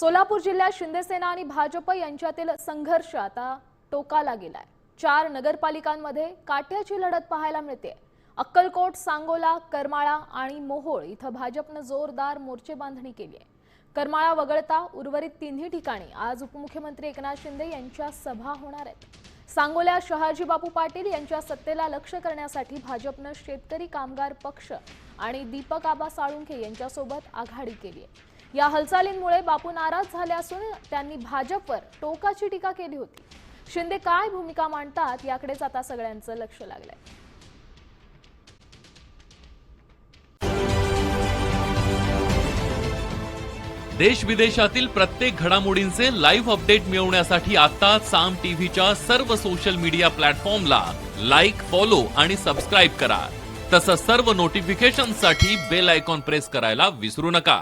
सोलापूर जिल्ह्यात शिंदेसेना आणि भाजप यांच्यातील संघर्ष आता टोकाला गेलाय. चार नगरपालिकांमध्ये काट्याची लढत पाहायला मिळते अक्कलकोट सांगोला करमाळा आणि मोहोळ इथं भाजपनं जोरदार मोर्चे बांधणी केली आहे. करमाळा वगळता उर्वरित तिन्ही ठिकाणी आज उपमुख्यमंत्री एकनाथ शिंदे यांच्या सभा होणार आहेत. सांगोल्या शहाजी बापू पाटील यांच्या सत्तेला लक्ष करण्यासाठी भाजपनं शेतकरी कामगार पक्ष आणि दीपक आबा साळुंखे यांच्यासोबत आघाडी केली आहे. या हालचालींमुळे बापू नाराज झाले असून त्यांनी भाजपवर टोकाची टीका केली होती. शिंदे काय भूमिका मांडतात याकडेच आता सगळ्यांचं लक्ष लागलंय. देश विदेशातील प्रत्येक घडामोडींचे लाईव्ह अपडेट मिळवण्यासाठी आता साम टीव्हीच्या सर्व सोशल मीडिया प्लॅटफॉर्मला लाईक फॉलो आणि सबस्क्राईब करा. तसंच सर्व नोटिफिकेशनसाठी बेल आयकॉन प्रेस करायला विसरू नका.